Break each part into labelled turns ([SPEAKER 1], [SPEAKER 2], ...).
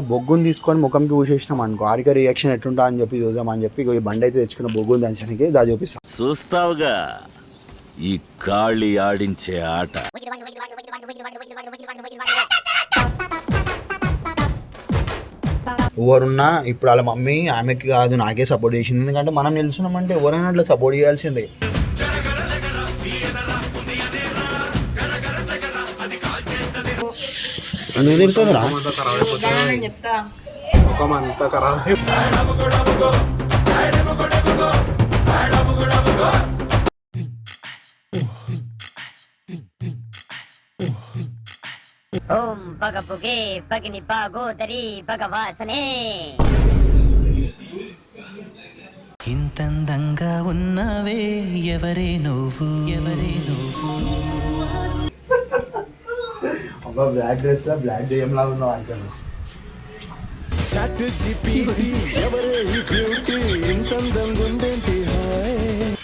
[SPEAKER 1] బొగ్గుని తీసుకొని ముఖంకి ఊసేసినాం అనుకో. ఆరిక రియాక్షన్ ఎట్లుంటా అని చెప్పి చూద్దాం అని చెప్పి ఈ బండి అయితే తెచ్చుకున్న బొగ్గుని దంచడానికి దా చూపిస్తాం.
[SPEAKER 2] చూస్తావుగా? ఈ కాళి ఆడించే ఆట.
[SPEAKER 1] ఎవరున్నా ఇప్పుడు వాళ్ళ మమ్మీ ఆమెకి కాదు నాకే సపోర్ట్ చేసింది. ఎందుకంటే మనం నిలుచున్నామంటే ఎవరైనా అట్లా సపోర్ట్ చేయాల్సిందే. నువ్వు తిడుతుందిరా
[SPEAKER 3] నేను చెప్తా.
[SPEAKER 4] ముఖమంతా ఖరాబ్ అయి-
[SPEAKER 5] ఓం పగ పొగే పగిని పాగోదరి భగవాసనే.
[SPEAKER 6] ఇంతందంగా ఉన్నావే ఎవరే నువ్వు? ఎవరే నువ్వు?
[SPEAKER 1] ఒక బ్లాక్ డ్రెస్లో బ్లాక్ దెయ్యం లాగా ఉన్నావు అనుకోను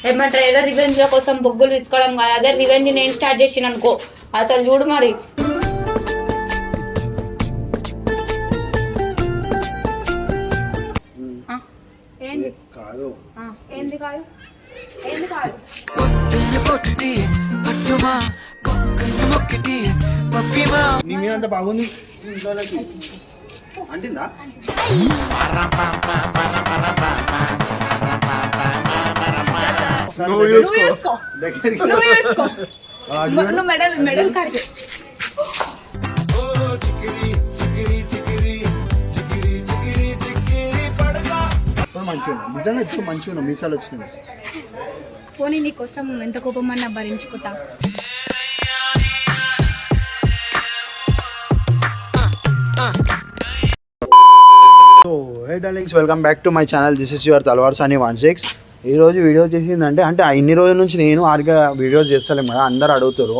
[SPEAKER 3] ఏమంటారు ఏదో రివెంజ్ కోసం బొగ్గులు తీసుకోవడం కాదు. అదే రివెంజ్ నేను స్టార్ట్ చేసిన అనుకో. అసలు చూడు మరి. ఆ, ఏంది
[SPEAKER 1] ఏ, కాదు.
[SPEAKER 3] ఆ, ఏంది కాదు? ఏంది కాదు?
[SPEAKER 1] నీ మీద అంత బాగుంది ఇంట్లోకి. అంటిందా?
[SPEAKER 4] నువ్వు
[SPEAKER 3] మెడల్ మెడల్ కాడికి.
[SPEAKER 1] మంచిగా నిజంగా ఇప్పుడు మంచిగా ఉన్నావు. మీసాలు వచ్చినాయి.
[SPEAKER 3] పోనీ నీకోసం ఎంత కోపమన్నా భరించుకుంటా.
[SPEAKER 1] Hey darlings welcome back to my channel this is your Talwar సాని వన్ సిక్స్ ఈ రోజు వీడియో చేసిందంటే అంటే ఇన్ని రోజుల నుంచి నేను ఆరిగా వీడియోస్ చేస్తలేము కదా అందరు అడుగుతారు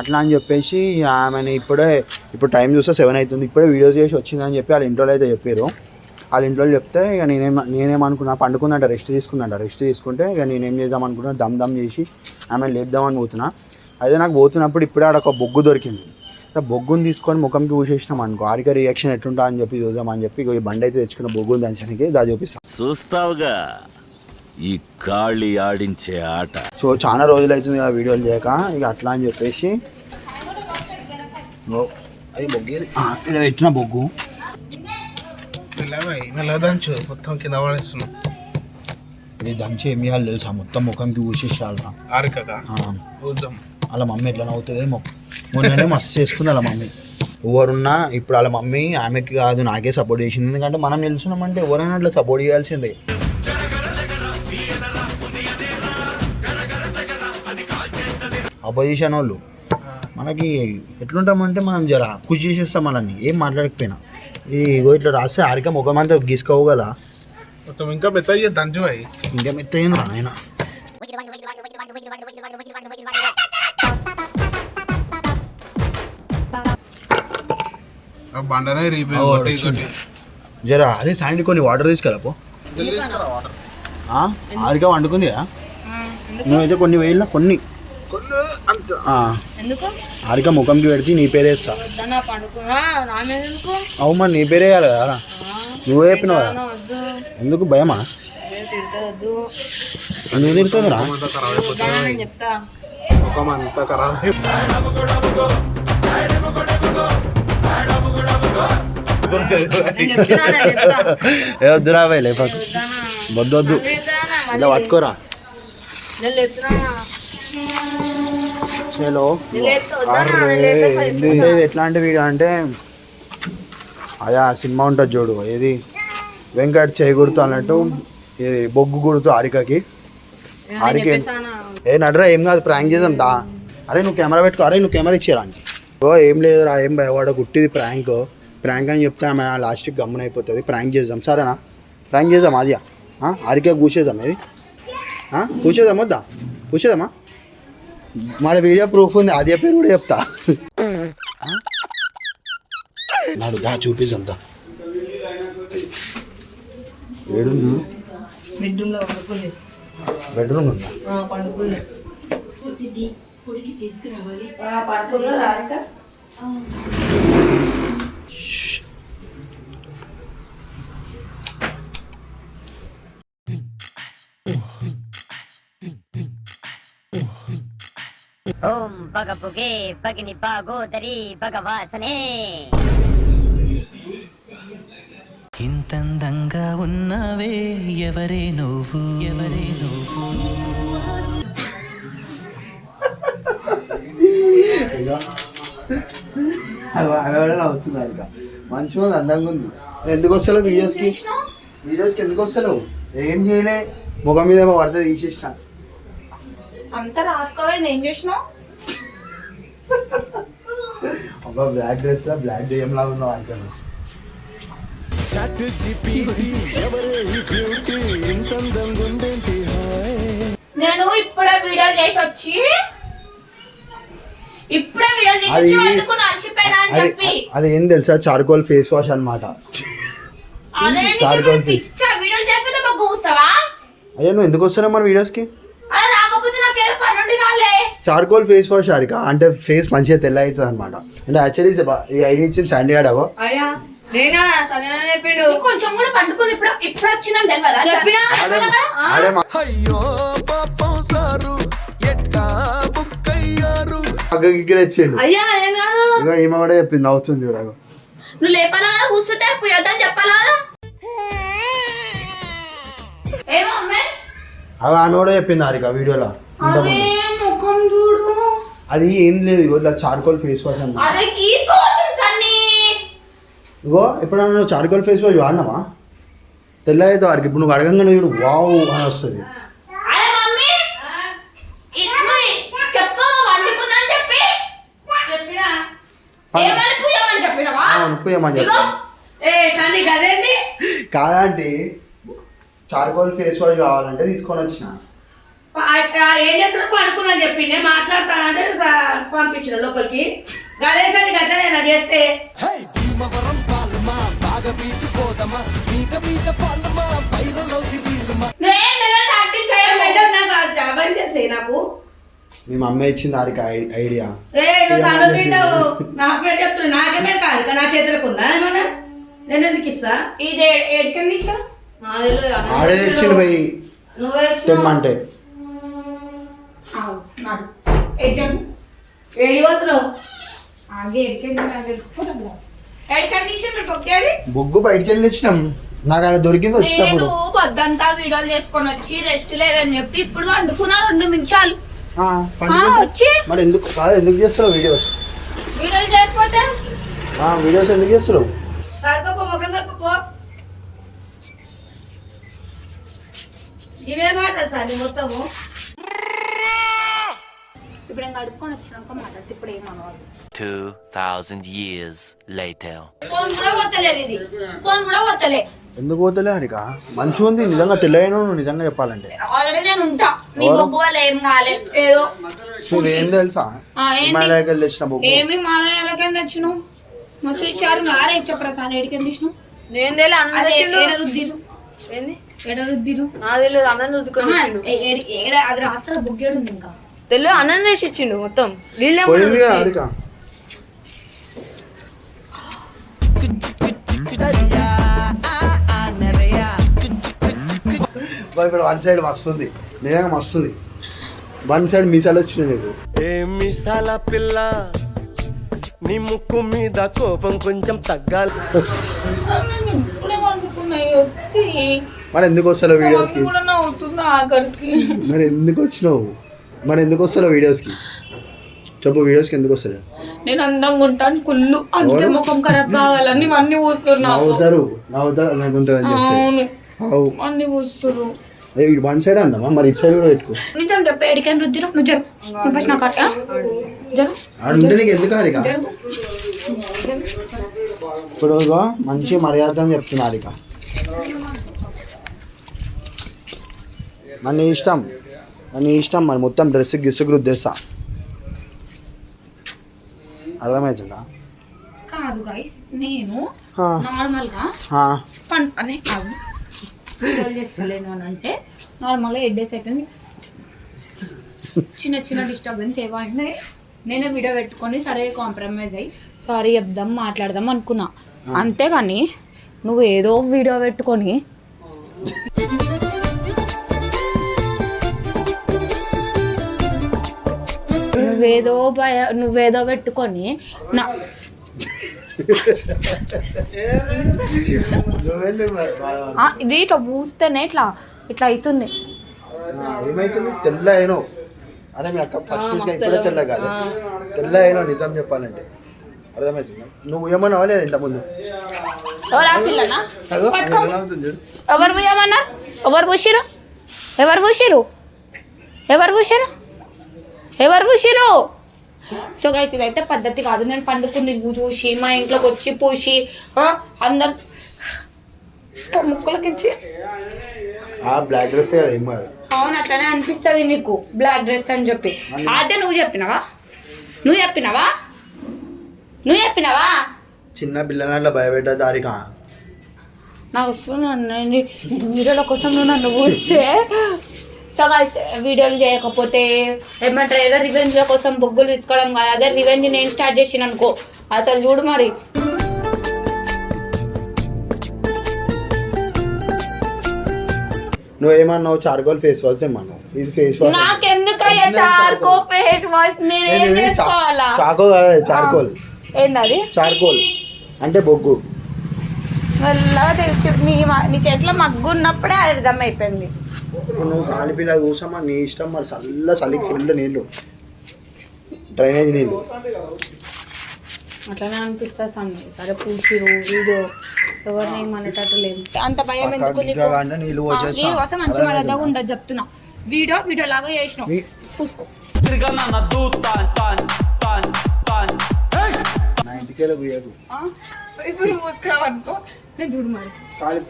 [SPEAKER 1] అట్లా అని చెప్పేసి ఆమెను ఇప్పుడే ఇప్పుడు టైం చూస్తే సెవెన్ అవుతుంది ఇప్పుడే వీడియోస్ చేసి వచ్చిందని చెప్పి వాళ్ళ ఇంట్లో అయితే చెప్పారు వాళ్ళ ఇంట్లో చెప్తే ఇక నేనేం నేనేమనుకున్నా పండుకుందంట రెస్ట్ తీసుకుందంట. రెస్ట్ తీసుకుంటే ఇక నేనేం చేద్దాం అనుకున్నా దమ్ దమ్ చేసి ఆమె లేపుదామని పోతున్నా. అయితే నాకు పోతున్నప్పుడు ఇప్పుడే ఆడ ఒక బొగ్గు దొరికింది. బొగ్గుని తీసుకొని ముఖంకి ఊసేసినాం అనుకో. ఆరిక రియాక్షన్ ఎట్లుంటా అని చెప్పి చూద్దాం అని చెప్పి ఈ బండి అయితే తెచ్చుకున్న బొగ్గుని దంచడానికి దా చూపిస్తాం.
[SPEAKER 2] చూస్తావుగా ఈ కాళి ఆడించే ఆట.
[SPEAKER 1] సో చాలా రోజులు అవుతుంది ఆ వీడియోలు చేయక. ఇక అట్లా అని చెప్పేసి అది బొగ్గేది ఆ, ఇక్కడ పెట్టిన బొగ్గు.
[SPEAKER 4] దంచు. మొత్తం కింద పడేస్తున్నాం.
[SPEAKER 1] ఇది దంచి ఏం చేయాలి తెలుసా? మొత్తం ముఖంకి ఊసేసాలరా
[SPEAKER 4] ఆరికగా? చూద్దాం
[SPEAKER 1] వాళ్ళ మమ్మీ ఎట్లా నవ్వుతుందేమో మొన్ననే మస్తు చేసుకుంది వాళ్ళ మమ్మీ. ఎవరున్నా ఇప్పుడు వాళ్ళ మమ్మీ ఆమెకి కాదు నాకే సపోర్ట్ చేసింది. ఎందుకంటే మనం నిలుచున్నామంటే ఎవరైనా అట్లా సపోర్ట్ చేయాల్సిందే. అపోజిషన్ వాళ్ళు మనకి ఎట్లుంటామంటే మనం జర కృషి చేసేస్తాం మనల్ని ఏం మాట్లాడకపోయినా. ఇది ఇగో ఇట్లా రాస్తే ఆరిక ముఖం అంతా గీసుకోవు కదా
[SPEAKER 4] మొత్తం ఇంకా మెత్తగా దంచు అయి
[SPEAKER 1] ఇంకా మెత్తయింది రా నాయన.
[SPEAKER 4] బండనే రీపే
[SPEAKER 1] జర అదే సాయంత్రం కొన్ని వాటర్ తీసుకెళ్ళపో ఆ? ఆరిక వండుకుంది కదా? నువ్వైతే కొన్ని వేయాల కొన్ని.
[SPEAKER 3] ఎందుకు?
[SPEAKER 1] ఆరిక ముఖంకి పెడితే నీ పేరే
[SPEAKER 3] పండుకున్నా నా మీద ఎందుకు?
[SPEAKER 1] అవు మరి నీ పేరే వేయాలి కదా? నువ్వే చెప్పినావు కదా?
[SPEAKER 3] వద్దు.
[SPEAKER 1] ఎందుకు భయమా? నువ్వు తిడుతుందిరా
[SPEAKER 3] చెప్తా.
[SPEAKER 4] ముఖం అంతా ఖరాబ్
[SPEAKER 1] ఏ వద్దురా భయ్ లేపకు. వద్దు? ఇలా పట్టుకోరా అంటే ఇది ఎట్లాంటి వీడియో అంటే అదే ఆ సినిమా ఉంటుంది చూడు ఏది వెంకట్ చేయి గుర్తు అన్నట్టు ఇది బొగ్గు గుర్తు ఆరికకి ఆరిక? ఏ నడరా ఏం కాదు ప్రాంక్ చేద్దాం దా అరే నువ్వు కెమెరా పెట్టుకో అరే నువ్వు కెమెరా ఇచ్చేరా అని ఓ ఏం లేదురా ఏం భయవాడ గుట్టిది ప్రాంక్ ప్రాంక్ అని చెప్తే ఆమె లాస్ట్కి గమ్మున అయిపోతుంది. ప్రాంక్ చేద్దాం. సరేనా? ప్రాంక్ చేద్దాం అది ఆరిక కూసేద్దాం ఇది? కూసేద్దాం వద్దా? కూసేద్దామా మన వీడియో ప్రూఫ్ ఉంది. అదే పేరు కూడా చెప్తా. నాడు దా చూపిస్తాం దా.
[SPEAKER 3] బెడ్రూమ్
[SPEAKER 1] ఉందా?
[SPEAKER 3] ఆ,
[SPEAKER 5] ஓம் பக புகே பகினி பாகோதரி பகவாசனே
[SPEAKER 6] ఇంతందంగా ఉన్నావే ఎవరే నువ్వు ఎవరే నువ్వు
[SPEAKER 1] అయ్యా ఎవరైనా అవుతున్నారు ఇక. మంచిగా ఉంది అందంగా ఉంది. ఎందుకు వస్తలేవు వీడియోస్కి? వీడియోస్కి ఎందుకు వస్తలేవు? ఏం చేయలే? ముఖం మీద ఏమో పడితే తీసేసిన.
[SPEAKER 3] అంతా రాసుకోవాలి ఏం చేసినావు?
[SPEAKER 1] ఒక బ్లాక్ డ్రెస్లో బ్లాక్ దెయ్యం లాగా ఉన్నావు అనుకున్నాను
[SPEAKER 3] నేను ఇప్పుడే వీడియో చేసి వచ్చి ఇప్పుడే వీడియో చేసి వచ్చి
[SPEAKER 1] అది
[SPEAKER 3] చెప్పి.
[SPEAKER 1] అది ఏం తెలుసా? చార్కోల్ ఫేస్ వాష్ అన్నమాట.
[SPEAKER 3] అదేంటి
[SPEAKER 1] చార్కోల్ ఫేస్. అయ్యా నువ్వు ఎందుకు వస్తున్నావు మరి వీడియోస్కి? చార్కోల్ ఫేస్ వాష్ హారిక అంటే ఫేస్ మంచిగా తెల్ల అవుతుంది అనమాట అంటే యాక్చువల్లీ ఈ ఐడియా ఇచ్చింది సండే గాడగో
[SPEAKER 7] అయ్యా నేనా? సరే చెప్పిండు.
[SPEAKER 3] నువ్వు కొంచెం కూడా పండుకుంది ఇప్పుడు ఇప్పుడు వచ్చినాం తెలియదా
[SPEAKER 7] చెప్పినా?
[SPEAKER 1] గిగ్గి తెచ్చిండు.
[SPEAKER 7] అయ్యా ఏం కాదు.
[SPEAKER 1] ఇక ఈమె కూడా చెప్పింది అవుతుంది చూడగో
[SPEAKER 3] నువ్వు లేపాలా కదా కూర్చుంటే పోయొద్దని చెప్పాలా? కదా ఏమో అమ్మే
[SPEAKER 1] అవి ఆమె కూడా చెప్పింది హారిక వీడియోలో
[SPEAKER 3] అరే
[SPEAKER 1] ఇంతకుముందు
[SPEAKER 3] ముఖం చూడు.
[SPEAKER 1] అది ఏం లేదు ఇగో ఇట్లా చార్కోల్ ఫేస్ వాష్ అన్న.
[SPEAKER 3] అరే తీసుకోవద్దు సన్నీ.
[SPEAKER 1] ఇగో నువ్వు చార్కోల్ ఫేస్ వాష్ వాడినావా? తెల్ల అయితే వారికి ఇప్పుడు నువ్వు అడగంగానే చూడు వావ్ అని వస్తుంది
[SPEAKER 3] అరే మమ్మీ ఇట్లు చెప్పు వండుకుందని చెప్పి
[SPEAKER 7] చెప్పినా
[SPEAKER 3] ఏమని పూయమని
[SPEAKER 1] చెప్పి
[SPEAKER 7] ఏ సన్ని గదేంది?
[SPEAKER 1] కాదంటే చార్కోల్ ఫేస్ వాష్ కావాలంటే తీసుకొని వచ్చిన.
[SPEAKER 7] ఏం చేస్తున్నా పడుకున్నా చెప్పి నేను మాట్లాడతానంటే పంపించిన లోపలికి. గదే సన్ని గట్లనే నా చేస్తే.
[SPEAKER 3] నేను
[SPEAKER 7] మెంటల్ నాకు? ఆ జాబ్ అని తెలిసే నాకు
[SPEAKER 1] మీ మమ్మీ ఇచ్చింది ఐ- ఐడియా.
[SPEAKER 7] ఏ నువ్వు
[SPEAKER 1] ఏమని
[SPEAKER 7] తను
[SPEAKER 1] చెప్పింది?
[SPEAKER 7] తింటావు నా పేరు చెప్తున్నా. నాకే పేరు కాదు నా చేతులకు ఉందా ఏమన్నా? నేను ఎందుకు ఇస్తా?
[SPEAKER 3] ఇది
[SPEAKER 1] ఆడే తెచ్చిండు. పోయి
[SPEAKER 7] నువ్వే.
[SPEAKER 1] తెమ్మంటే. బొగ్గు బయటికి వెళ్ళి తెచ్చినాం. నాకు ఆయన దొరికింది వచ్చినప్పుడు.
[SPEAKER 3] పొద్దంతా వీడియోలు చేసుకొని వచ్చి రెస్ట్ లేదని చెప్పి ఇప్పుడు వండుకున్నా రెండు నిమిషాలు. వచ్చి?
[SPEAKER 1] మరి ఎందుకు కాదు ఎందుకు చేస్తున్నావు వీడియోస్?
[SPEAKER 3] వీడియోలు చేయకపోతే?
[SPEAKER 1] ఆ, వీడియోస్ ఎందుకు చేస్తున్నావు?
[SPEAKER 7] ఇవే మాట సార్ మొత్తము.
[SPEAKER 3] ఇప్పుడు నేను కడుక్కొని వచ్చినాక మాట్లాడితే. ఇప్పుడు ఏమనవాలి
[SPEAKER 8] 2,000 years later.
[SPEAKER 3] ఫోన్ కూడా పోతలేదు ఇది. ఫోన్ కూడా పోతలే.
[SPEAKER 1] ఎందుకు పోతలే? హరిక మంచిగా ఉంది నిజంగా తెలియను నువ్వు నిజంగా చెప్పాలంటే.
[SPEAKER 3] నీ
[SPEAKER 1] నువ్వేం తెలుసా?
[SPEAKER 3] ఆ, ఏంది?
[SPEAKER 1] హిమాలయకి తెచ్చిన బొగ్గు.
[SPEAKER 3] ఏమి తెచ్చినావు? మస్తు ఇచ్చారు నారే ఇచ్చప్రసాద్ ఏడికేం తెచ్చినావు?
[SPEAKER 7] నేను తెలియదు అన్న
[SPEAKER 3] రుద్దిరు?
[SPEAKER 7] ఏంది?
[SPEAKER 3] ఏడ రుద్దిరు?
[SPEAKER 7] నాకు తెలియదు అన్న రుద్దుకొని
[SPEAKER 3] ఏడి- అది రాస్తారా బొగ్గేడు ఉంది ఇంకా?
[SPEAKER 7] తెలియదు అన్న వేసి ఇచ్చిండు మొత్తం. నీళ్ళే
[SPEAKER 1] ఇప్పుడు వన్ సైడ్ వస్తుంది. నిజంగా మస్తుంది. వన్ సైడ్ మీసాలు వచ్చినాయి నీకు.
[SPEAKER 9] ఏ మిసాల పిల్ల నీ ముక్కు మీద కోపం కొంచెం తగ్గాలి.
[SPEAKER 1] మరి ఎందుకు వస్తావు వీడియోస్కి మరి ఎందుకు వచ్చినావు? మరి ఎందుకు వస్తావు వీడియోస్కి చెప్పు వీడియోస్కి ఎందుకు వస్తారు
[SPEAKER 3] నేను అందంగా ఉంటాను కుళ్ళు. అంటే? ముఖం ఖరాబ్ కావాలని అన్ని పూస్తున్నావు
[SPEAKER 1] నవ్వుతారు. నవ్వుతారు అనుకుంటుంది అని చెప్తే.
[SPEAKER 3] అన్ని
[SPEAKER 1] అయ్యో ఇటు వన్ సైడ్ అందమ్మా మరి ఇటు సైడ్ కూడా పెట్టుకో.
[SPEAKER 3] నిజం చెప్పు ఎడికని రుద్దిరు? నువ్వు జరు. నువ్వు ఫస్ట్ నాకు అట్ట జరు.
[SPEAKER 1] ఆడుంటే నీకు ఎందుకు హారిక? ఇప్పుడు మంచి మర్యాద అని చెప్తున్నా హారిక. ఇష్టం. నీ ఇష్టం మరి మొత్తం డ్రెస్ గిస్సు రుద్దేస్తా. అర్థమవుతుందా
[SPEAKER 3] కాదు గైస్ నేను
[SPEAKER 1] ఆ,
[SPEAKER 3] నార్మల్గా
[SPEAKER 1] ఆ,
[SPEAKER 3] పన్ అనే కాదు. వీడియోలు చేస్తలేను అని అంటే నార్మల్గా ఎడ్డేస్ అవుతుంది చిన్న చిన్న డిస్టర్బెన్స్ ఏవో అంటే నేనే వీడియో పెట్టుకొని సరే కాంప్రమైజ్ అయ్యి సారీ చెప్దాం మాట్లాడదాం అనుకున్నా. అంతేగాని నువ్వు ఏదో వీడియో పెట్టుకొని నువ్వేదో భయ నువ్వేదో పెట్టుకొని నా ఇది ఇట్లా పూస్తేనే ఇట్లా ఇట్లా అవుతుంది
[SPEAKER 1] ఏమైతుంది? తెల్ల అయినో. అరే మీ అక్క ఫస్ట్ ఇప్పుడే తెల్ల కాదు. తెల్ల అయినో నిజం చెప్పాలంటే. అర్థమవుతుంది నువ్వు ఏమన్నా అవ్వలేదు ఇంతకుముందు?
[SPEAKER 3] ఎవరు ఏమన్నా ఎవరు పూసిరు ఎవరు పూసిరు ఎవరు పూసిరు ఎవరు పూసిరు సో గైస్ ఇదైతే పద్ధతి కాదు. నేను పండుకుంది చూసి మా ఇంట్లోకి వచ్చి పూసి ఆ, అందరు ముక్కులకిచ్చి
[SPEAKER 1] ఆ బ్లాక్ డ్రెస్
[SPEAKER 3] అవును అట్లనే అనిపిస్తుంది నీకు బ్లాక్ డ్రెస్ అని చెప్పి. అదే నువ్వు చెప్పినావా? నువ్వు చెప్పినావా? నువ్వు చెప్పినావా?
[SPEAKER 1] చిన్న పిల్లల భయపెట్ట దారికా.
[SPEAKER 3] నాకు వస్తున్నాను వీడియోల కోసం నువ్వు నన్ను పూస్తే. సో guys, వీడియోలు చేయకపోతే ఏమంటారు ఏదో రివెంజ్ కోసం బొగ్గులు తీసుకోవడం కాదు. అదే రివెంజ్ నేను స్టార్ట్ చేసిన అనుకో. అసలు చూడు మరి.
[SPEAKER 1] నువ్వు ఏమన్నావు? చార్కోల్ ఫేస్ వాష్ ఏమన్నావు? ఇది ఫేస్ వాష్
[SPEAKER 3] నాకెందుకయ్యా చార్కో ఫేస్ వాష్ నేను ఏం చేసుకోవాలా?
[SPEAKER 1] చాకో కాదు చార్కోల్.
[SPEAKER 3] ఏంది అది
[SPEAKER 1] చార్కోల్. అంటే బొగ్గు.
[SPEAKER 3] మెల్లగా తెచ్చు నీ మ- నీ చేతిలో మగ్గు ఉన్నప్పుడే అర్థమైపోయింది.
[SPEAKER 1] ఇప్పుడు నువ్వు కాలిపిల్ల కూసమ్మా నీ ఇష్టం మరి చల్ల చలికి ఫుల్ నీళ్ళు. డ్రైనేజ్ నీళ్ళు.
[SPEAKER 3] అట్లనే అనిపిస్తా సండి సరే పూసిరు వీడియో. ఎవరిని ఏమనేటట్టు లేదు. అంత భయం ఎందుకు నీకు?
[SPEAKER 1] నీళ్ళు పోసేస్తా.
[SPEAKER 3] నీళ్ళు పోస్తే మంచి? మర్యాదగా ఉండదు చెప్తున్నా. వీడియో వీడియో లాగా చేసినావు. పూసుకో.
[SPEAKER 1] నా ఇంటికి వెళ్ళి పోయకు
[SPEAKER 3] ఆ? ఇప్పుడు అనుకో నేను చూడు మరి.
[SPEAKER 1] సరే.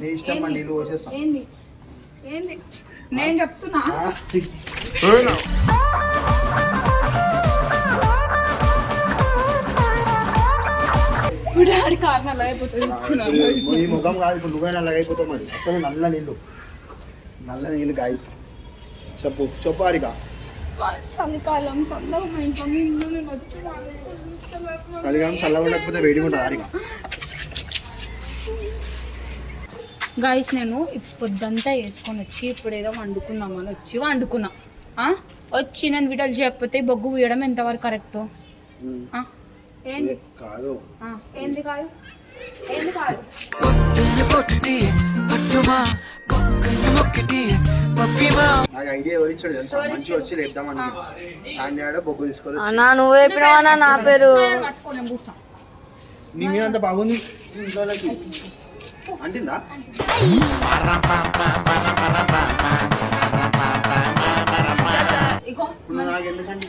[SPEAKER 1] నీ ఇష్టం నీళ్ళు పోసేస్తా
[SPEAKER 3] ఏంది? ఏంది? నేను చెప్తున్నా.
[SPEAKER 1] ఆ?
[SPEAKER 3] ఇప్పుడు ఆడి కారణాలు అయిపోతుంది
[SPEAKER 1] ఈ ముఖం కాదు ఇప్పుడు నువ్వే నల్లగైపోతావు మరి. అసలు నల్ల నీళ్ళు. నల్ల నీళ్ళు గాయస్ చెప్పు చెప్పు హరిక
[SPEAKER 3] చలికాలం చల్లగా
[SPEAKER 1] ఉండకపోతే ఉంటుంది
[SPEAKER 3] గాయస్ నేను పొద్దంతా వేసుకొని వచ్చి ఇప్పుడు ఏదో వండుకుందామని వచ్చి వండుకున్నా. ఆ? వచ్చి నేను వీడియోలు చేయకపోతే బొగ్గు వీయడం ఎంతవరకు కరెక్ట్ ఏంది
[SPEAKER 1] కాదు.
[SPEAKER 3] ఆ, ఏంది కాదు? ఏంది కాదు?
[SPEAKER 1] నాకు ఐడియా ఎవరు ఇచ్చాడు తెలుసా? మంచిగా వచ్చి లేపుదామని. చాండియాడ బొగ్గు తీసుకొని వచ్చి.
[SPEAKER 3] నువ్వు చెప్పినావా నా పేరు?
[SPEAKER 1] నీ మీద అంత బాగుంది ఇంట్లోకి అంటిందా? నాకు ఎందుకంటే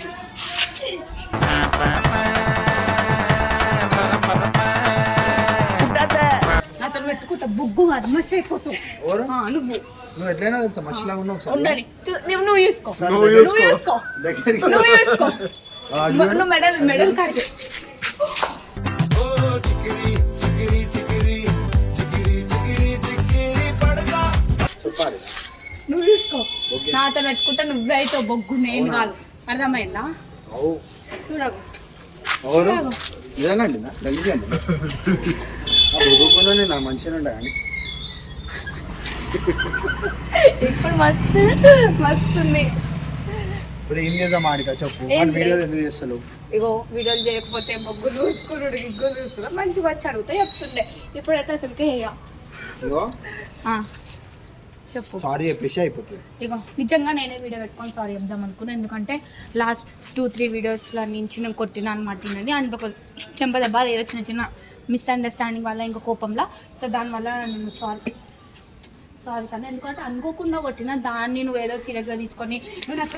[SPEAKER 3] పెట్టుకుంటా. బొగ్గు అయిపోతావు ఆ, నువ్వు.
[SPEAKER 1] నువ్వు ఎట్లయినా తెలుసా మనిషిలాగా ఉన్నావు ఒకసారి.
[SPEAKER 3] నువ్వు నువ్వు చూసుకో
[SPEAKER 1] ఒకసారి
[SPEAKER 3] నువ్వు
[SPEAKER 1] దగ్గరికి
[SPEAKER 3] చూసుకో
[SPEAKER 1] దగ్గరికి
[SPEAKER 3] నువ్వు చూసుకో
[SPEAKER 1] ఆ, చూడు.
[SPEAKER 3] నువ్వు మెడల్ మెడల్ కాడికి.
[SPEAKER 1] చెప్పాలి.
[SPEAKER 3] నువ్వు చూసుకో నాతో పెట్టుకుంటే నువ్వే బొగ్గు నేను కాదు. అర్థమైందా? చూడవు?
[SPEAKER 1] నిజంగా అండి. మంచిగా ఉండే కానీ.
[SPEAKER 3] ఇప్పుడు మస్తు మస్తుంది
[SPEAKER 1] ఇప్పుడు ఏం చేద్దాం ఆడిక? చెప్పు.
[SPEAKER 3] ఏం
[SPEAKER 1] మన వీడియోలు ఎందుకు చేస్తావు
[SPEAKER 3] ఇగో వీడియోలు చేయకపోతే బొగ్గు చూసుకున్నాడు గిగ్గు చూసుకున్నాడు మంచిగా వచ్చి అడిగితే చెప్తుండే. ఇప్పుడైతే అసలుకే
[SPEAKER 1] ఇగో.
[SPEAKER 3] ఆ, చెప్పు.
[SPEAKER 1] సారీ చెప్పేసి అయిపోతుంది.
[SPEAKER 3] ఇగో నిజంగా నేనే వీడియో పెట్టుకొని సారీ చెప్దాం అనుకున్నాను ఎందుకంటే లాస్ట్ టూ త్రీ వీడియోస్లో నుంచి నేను కొట్టిన అనమాట అండ్ ఒక చెంప దెబ్బ ఏదో చిన్న చిన్న మిస్అండర్స్టాండింగ్ వల్ల ఇంకా కోపంలో. సో దానివల్ల నేను సారీ సారీ సార్ ఎందుకంటే అనుకోకుండా కొట్టిన దాన్ని నువ్వు ఏదో సీరియస్గా తీసుకొని నువ్వు నాకు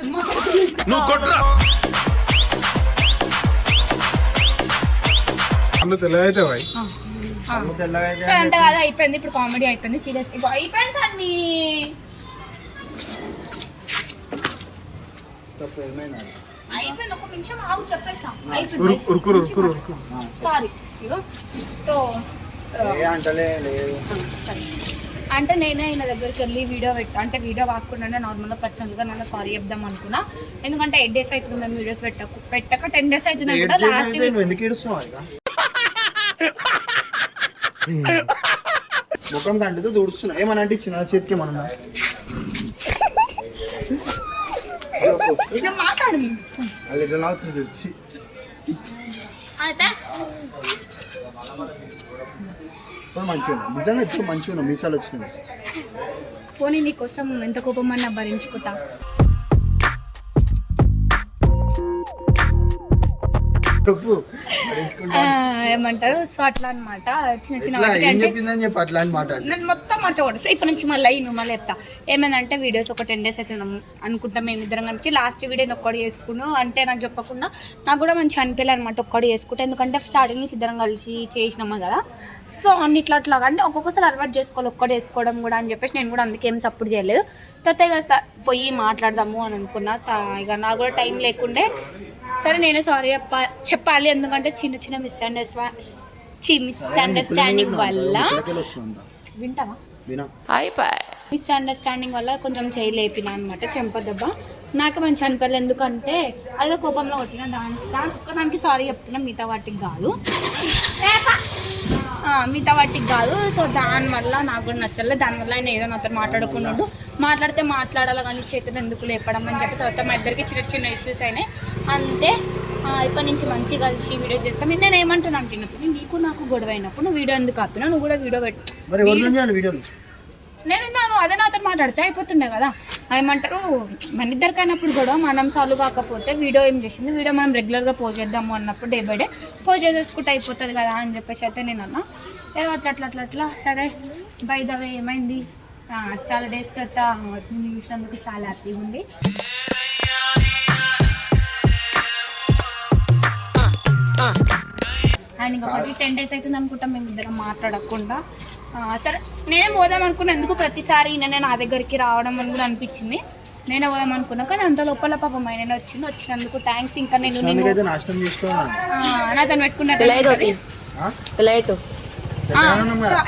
[SPEAKER 3] సో అంత కాదు అయిపోయింది. ఇప్పుడు కామెడీ అయిపోయింది. సీరియస్ అయిపోయింది సార్
[SPEAKER 1] ఏమైనా
[SPEAKER 3] అయిపోయింది. ఒక నిమిషం ఆగు చెప్పేస్తా. అయిపోయింది. సారీ ఇగో. సో అంటే నేనే ఆయన దగ్గరికి వెళ్ళి వీడియో పెట్ట అంటే వీడియో కాకుండా నార్మల్గా పర్సనల్గా నన్ను సారీ చెప్దాం అనుకున్నా. ఎందుకంటే ఎయిట్ డేస్ అవుతుంది మేము వీడియోస్ పెట్టకు పెట్టక టెన్ డేస్ అవుతుంది కూడా లాస్ట్
[SPEAKER 1] ముఖం కంటితో తుడుస్తున్నా. ఏమని అంటే ఇచ్చిన చేతికి మనం
[SPEAKER 3] మాట్లాడు.
[SPEAKER 1] ఇప్పుడు మంచిగా నిజంగా ఇప్పుడు మంచిగా మీసాలు వచ్చినాయి.
[SPEAKER 3] పోనీ నీకోసం ఎంత కోపం అన్నా భరించుకుంటా. ఏమంటారు? సో అట్లా అనమాట చిన్న చిన్న
[SPEAKER 1] అట్లా అని మాట్లాడు
[SPEAKER 3] నేను మొత్తం మర్చిపోకూడదు ఇప్పటి నుంచి మళ్ళీ నువ్వు మళ్ళీ చెప్తా. ఏమైందంటే వీడియోస్ ఒక టెన్ డేస్ అయితే అనుకుంటాం మేము ఇద్దరం కనిపించి లాస్ట్ వీడియో నేను ఒక్కడు చేసుకును. అంటే నాకు చెప్పకుండా నాకు కూడా మంచి అనిపించలే అనమాట ఒక్కడు చేసుకుంటే. ఎందుకంటే స్టార్టింగ్ నుంచి ఇద్దరం కలిసి చేసినాము కదా. సో అన్నిట్లో అట్లా అంటే ఒక్కొక్కసారి అలవాటు చేసుకోవాలి. ఒక్కడు వేసుకోవడం కూడా అని చెప్పేసి నేను కూడా అందుకేం సపోర్ట్ చేయలేదు. తర్వాత ఇక పోయి మాట్లాడదాము అని అనుకున్నా. ఇక నాకు కూడా టైం లేకుండే సరే నేనే సారీ చెప్ప చెప్పాలి ఎందుకంటే చిన్న చిన్న మిస్అండర్స్టాండ్ మిస్ అండర్స్టాండింగ్ వల్ల వింటావా?
[SPEAKER 1] వినా.
[SPEAKER 3] మిస్ అండర్స్టాండింగ్ వల్ల కొంచెం చేయి లేపిన అనమాట చెంప దెబ్బ. నాకు మంచి అనిపించలేదు ఎందుకంటే అదే కోపంలో కొట్టిన దాని దాని దానికి సారీ చెప్తున్నా మిగతా వాటికి కాదు. మిగతా వాటికి కాదు. సో దానివల్ల నాకు కూడా నచ్చలేదు దానివల్ల ఆయన ఏదో నాతో మాట్లాడుకున్నాడు. మాట్లాడితే మాట్లాడాలి కానీ చేతులు ఎందుకు లేపడం అని చెప్పి తర్వాత మా ఇద్దరికి చిన్న చిన్న ఇష్యూస్ అయినాయి. అంతే. ఇప్పటి నుంచి మంచిగా కలిసి వీడియో చేస్తాం. నేను ఏమంటున్నాను తినదు నీకు నాకు గొడవ అయినప్పుడు నువ్వు వీడియో ఎందుకు ఆపినా నువ్వు కూడా వీడియో పెట్టు నాను అదే నాతో మాట్లాడితే అయిపోతుండే కదా. ఏమంటారు మన ఇద్దరికైనప్పుడు కూడా మనం సాల్వ్ కాకపోతే వీడియో ఏం చేసింది? వీడియో మనం రెగ్యులర్గా పోజ్ చేద్దాము అన్నప్పుడు డే బై డే పోజ్ చేసేసుకుంటే అయిపోతుంది కదా అని చెప్పేసి అయితే నేను అన్నా. ఏదో అట్లా అట్లా అట్లా అట్లా. సరే బై ద వే ఏమైంది? చాలా డేస్ తర్వాత చూసినందుకు చాలా హ్యాపీగా ఉంది. అండ్ ఇంకొకటి టెన్ డేస్ అవుతుంది అనుకుంటాం మేము ఇద్దరం మాట్లాడకుండా. సరే నేనే పోదాం అనుకున్నా ఎందుకు ప్రతిసారి నేనే నా దగ్గరికి రావడం అని కూడా అనిపించింది. నేనే పోదాం అనుకున్నా కానీ అంత లోపల పాపం ఆయన వచ్చింది వచ్చినందుకు థ్యాంక్స్ ఇంకా నేను
[SPEAKER 1] చేసుకోవాలి
[SPEAKER 3] నాతో పెట్టుకున్నట్టు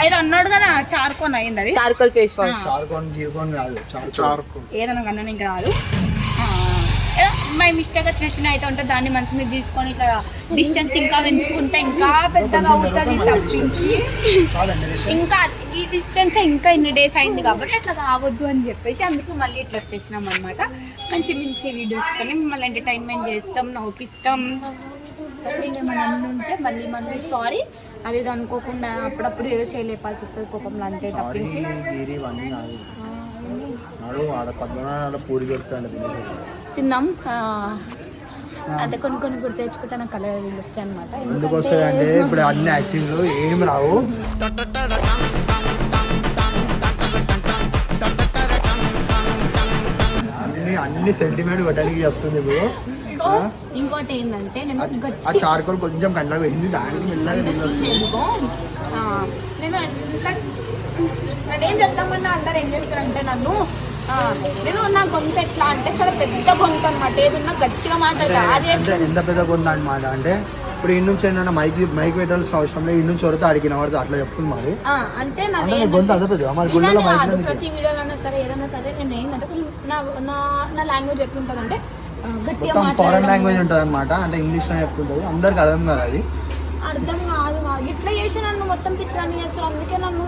[SPEAKER 3] ఏదో అన్నాడు కదా చారుకొని అయింది అది.
[SPEAKER 10] Charcoal face wash.
[SPEAKER 1] చారుకోని గీరుకోని కాదు చారు చారుకో
[SPEAKER 3] ఏదైనా కన్నా ఇంకా రాదు. మై మిస్టేక్ చిన్న చిన్న అయితే ఉంటే దాన్ని మనసు మీద తీసుకొని ఇట్లా డిస్టెన్స్ ఇంకా పెంచుకుంటే ఇంకా పెద్దగా అవుతుంది తప్పించి. ఇంకా ఈ డిస్టెన్స్ ఇంకా ఇన్ని డేస్ అయింది కాబట్టి అట్లా కావద్దు అని చెప్పేసి అందుకు మళ్ళీ ఇట్లా వచ్చేసినాం అనమాట మంచి మంచి వీడియోస్ కానీ మిమ్మల్ని ఎంటర్టైన్మెంట్ చేస్తాం నవ్విస్తాం. ఏమైనా ఉంటే మళ్ళీ మళ్ళీ సారీ అదేదో అనుకోకుండా అప్పుడప్పుడు ఏదో చేయలేపాల్సి వస్తుంది కోపంలో అంటే తప్పించి.
[SPEAKER 1] పూరి దొరుకుతాడు తినేసి
[SPEAKER 3] తిన్నాం. అంటే కొన్ని కొన్ని గుర్తు తెచ్చుకుంటే నాకు కలర్ వస్తాయి అనమాట
[SPEAKER 1] ఎందుకు వస్తాయంటే ఇప్పుడు అన్ని యాక్టింగ్లు ఏం రావు. అన్ని అన్ని సెంటిమెంట్ కొట్టడానికి చెప్తుంది ఇప్పుడు.
[SPEAKER 3] ఇంకోటి ఏంటంటే నేను
[SPEAKER 1] ఆ చార్కోల్ కొంచెం కండ్లకు వేసింది దానికి మెల్లగా
[SPEAKER 3] నేను ఎంత నేనేం చెప్తామన్నా అందరు ఏం చేస్తారంటే నన్ను నేను నా గొంతు ఎట్లా? అంటే చాలా పెద్ద గొంతు అనమాట ఏదన్నా గట్టిగా మాట్లాడతా అదే
[SPEAKER 1] అంటే ఎంత పెద్ద కొంత అనమాట అంటే ఇప్పుడు ఈ నుంచి ఏంటంటే మైక్ మైక్ పెట్టాల్సిన అవసరం లేదు. ఈ నుంచి వరకు అడిగిన వాడితే అట్లా చెప్తుంది మరి.
[SPEAKER 3] అంటే
[SPEAKER 1] గొంతు అదే పెద్ద మరి గుళ్ళలో మైక్?
[SPEAKER 3] ప్రతి వీడియోలో సరే ఏదైనా సరే నేను ఏంటంటే నా నా లాంగ్వేజ్ గట్టిగా
[SPEAKER 1] ఫారెన్ లాంగ్వేజ్ ఉంటుంది అనమాట అంటే ఇంగ్లీష్లో చెప్తుంటుంది. అందరికి అర్థం కాదు అది.
[SPEAKER 3] అర్థం కాదు. కాదు. ఇట్లా చేసి నన్ను మొత్తం పిచ్చిదాన్ని చేస్తారు అందుకే నన్ను.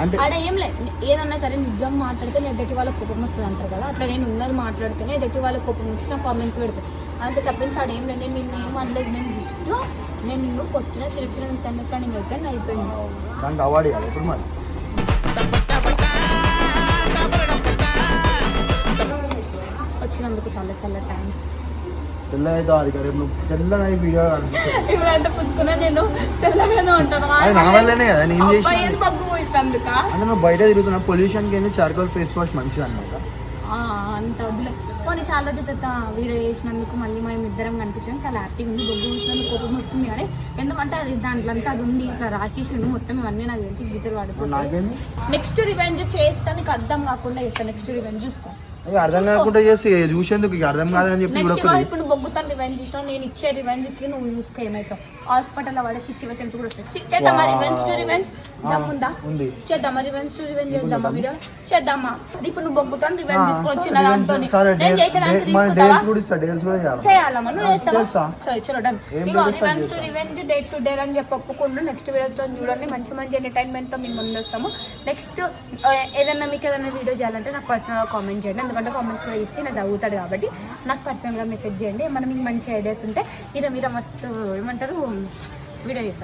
[SPEAKER 1] అంటే-
[SPEAKER 3] ఆడ ఏం లేదు. ఏదన్నా సరే నిజం మాట్లాడితే ఎదుటి వాళ్ళ కోపం వస్తుంది అంటారు కదా. అట్లా నేను ఉన్నది మాట్లాడితేనే ఎదుటి వాళ్ళ కోపం వచ్చి నా కామెంట్స్ పెడతాను అంతే తప్పించి ఆడ ఏం లేదు. నేను ఏం అనలేదు. నేను జస్ట్ నేను నిన్ను కొట్టిన చిన్న చిన్న మిస్అండర్స్టాండింగ్ అయిపోయింది. అయిపోయింది. వచ్చినందుకు చాలా చాలా థ్యాంక్స్
[SPEAKER 1] తెల్లగా అయితే నువ్వు తెల్లగా అయి వీడియో కనిపిస్తుంది
[SPEAKER 3] ఇప్పుడంటే పుచ్చుకున్నా నేను తెల్లగానే ఉంటాను.
[SPEAKER 1] అది నా వల్లనే కదా నేను చేసిన
[SPEAKER 3] అబ్బాయి ఏది మగ్గు పోయినందుక
[SPEAKER 1] అంటే నువ్వు బయట తిరుగుతున్నా పొల్యూషన్కి ఏంది చార్కోల్ ఫేస్ వాష్ మంచిది అనమాట
[SPEAKER 3] అంత వద్దులే. పోనీ చాలా రోజుల తర్వాత వీడియో చేసినందుకు మళ్ళీ మేము ఇద్దరం కనిపించాం. చాలా హ్యాపీగా ఉంది బొగ్గు చూసినందుకు కోపం వస్తుంది కానీ ఎందుకంటే అది దాంట్లో అంతా అది ఉంది ఇట్లా రాసేసిండు మొత్తం ఇవన్నీ నాకు తెలిసి గీతలు
[SPEAKER 1] నాకేంది?
[SPEAKER 3] నెక్స్ట్ రివెంజ్ చేస్తా నీకు అర్థం కాకుండా చేస్తా నెక్స్ట్ రివెంజ్ చూసుకో.
[SPEAKER 1] అర్థం కాకుండా చేసి చూసేందుకు? అర్థం కాదని చెప్పి ఇప్పుడు
[SPEAKER 3] నెక్స్ట్
[SPEAKER 1] ఒకటి
[SPEAKER 3] ఇప్పుడు నువ్వు బొగ్గుతాను రివెంజ్ ఇష్టం. నేను ఇచ్చే రివెంజ్కి నువ్వు చూసుకో ఏమవుతావు హాస్పిటల్లో పడే సిచ్యువేషన్స్ కూడా వస్తాయి. చేద్దామా రివెంజ్ టు రివెంజ్ దమ్ముందా చేద్దామా రివెంజ్ టు రివెంజ్ చేద్దామా వీడియో? చేద్దామా? ఇప్పుడు నువ్వు బొగ్గుతాను రివెంజ్
[SPEAKER 1] ఆ,
[SPEAKER 3] తీసుకొని వచ్చిన
[SPEAKER 1] revenge-
[SPEAKER 3] దాంతో నేను
[SPEAKER 1] డే-
[SPEAKER 3] చేసేదానికి
[SPEAKER 1] డే-
[SPEAKER 3] తీసుకుంటావా? చేయాలమ్మా నువ్వు చేస్తావా. సరే చలో done ego revenge to. Revenge date to date అని చెప్పి ఒప్పుకుంటూ నెక్స్ట్ వీడియోతో చూడండి. మంచి మంచి ఎంటర్టైన్మెంట్తో మేము ముందు వస్తాము. నెక్స్ట్ ఏదైనా మీకు ఏదైనా వీడియో చేయాలంటే నాకు పర్సనల్గా కామెంట్ చేయండి. ఎందుకంటే కామెంట్స్లో ఇస్తే నాకు చదువుతాడు కాబట్టి నాకు పర్సనల్గా మెసేజ్ చేయండి. ఏమన్నా మీకు మంచి ఐడియాస్ ఉంటే ఇలా మీరు మస్తు ఏమంటారు వీడియో చేద్దాం.